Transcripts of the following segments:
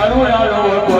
哎我要有我我。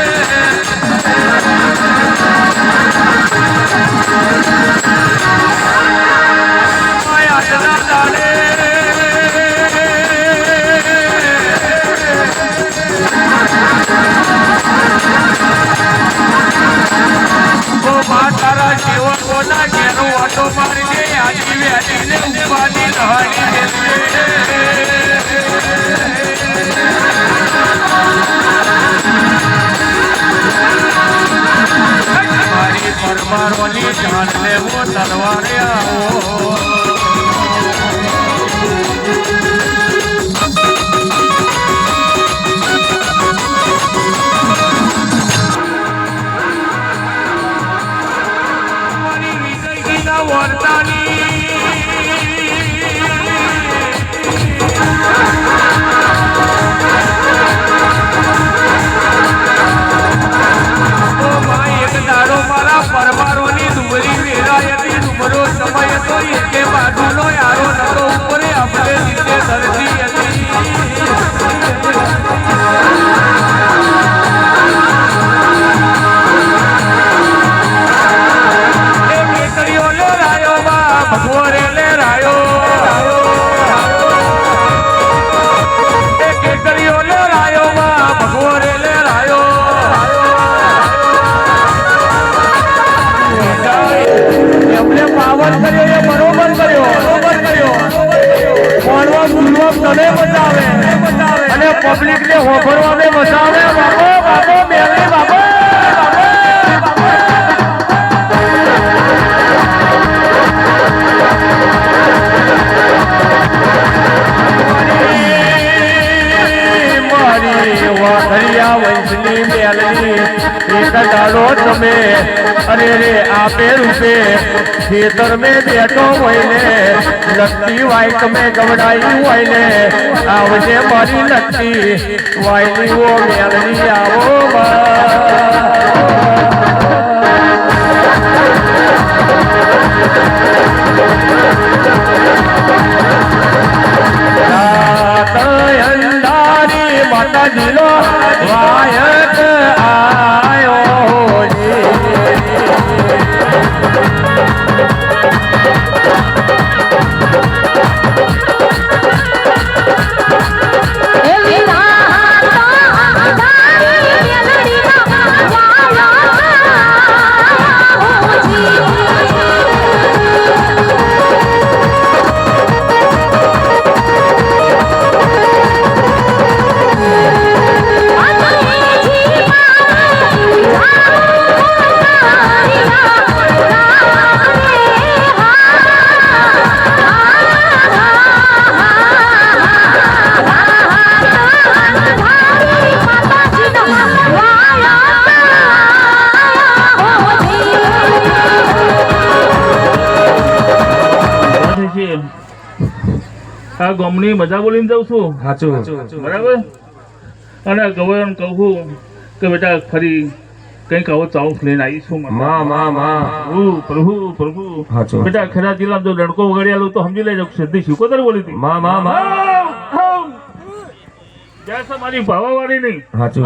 Yeah. પરવારોની ધુમરી વેરાયતી ધુમરો સમય તો એકે બાજુનો યારો નતો ગુંડો તને બતાવે અને પબ્લિક ને હોભરવાને બતાવે બાપો બાપો, મેલે, બાપો મારી વાઘરિયા વંશની એક તમે. અરે રે, આપે રૂપે ખેતર મેં બેઠો હોય ને લગતી વાય તમે ગવડાયું હોય ને આવજે મારી લગતી વાયની ઓ મેલની આવો બા. અંધારી આ ગામની મજા બોલીને જાઉં છું? સાચું. બરાબર? અને ગવર્ન કહું છું કે બેટા ફરી કંઈક આવો ચાઉસ લઈને આવીશું માં માં માં. પ્રભુ પ્રભુ પ્રભુ. સાચું. બેટા ખેડા જિલ્લા જો લડકો વગાડ્યા તો સમજી લેજો સિદ્ધિ શિકોતર બોલી હતી. માં માં માં. છે મારી ભાવાવાળી નહીં? સાચું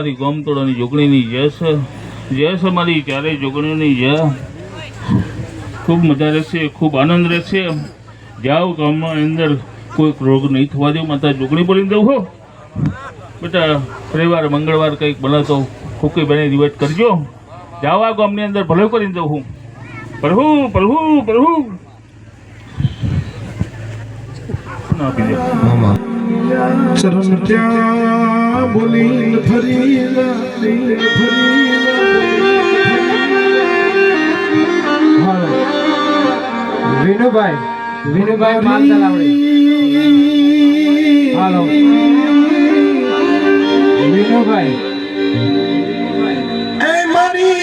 જય મારી ગોમતોડાની જોગણીની જય છે. જય છે મારી ચારેય જોગણીઓની જય. ખૂબ મજા રહેશે ખૂબ આનંદ રહેશે. જાઓ ગામમાં અંદર કોઈક રોગ નહીં થવા દો માતા જોગણી બોલી દઉં હો. બેટા રવિવાર મંગળવાર કંઈક બને તો ખોકી બને રિવાઇટ કરજો. જાઓ આ ગામની અંદર ભલે કરીને દઉં હું. પ્રભુ પ્રભુ પ્રભુ આપી દે. ચરણ ત્યાં બોલી ફરી ફરી વિનુભાઈ વિનુભાઈ માલ ચલાવડી હાલો. વિનુભાઈ. એ મારી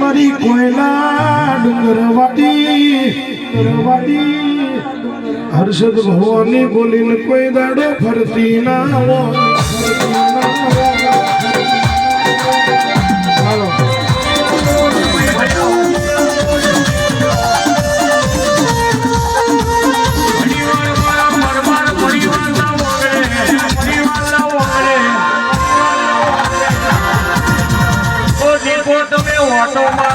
મારી કોયના ડુંગરવાડી ડુંગરવાડી. હર્ષદ ભવાની બોલીને કોઈ દાડો ફરતી ના તમે ઓટો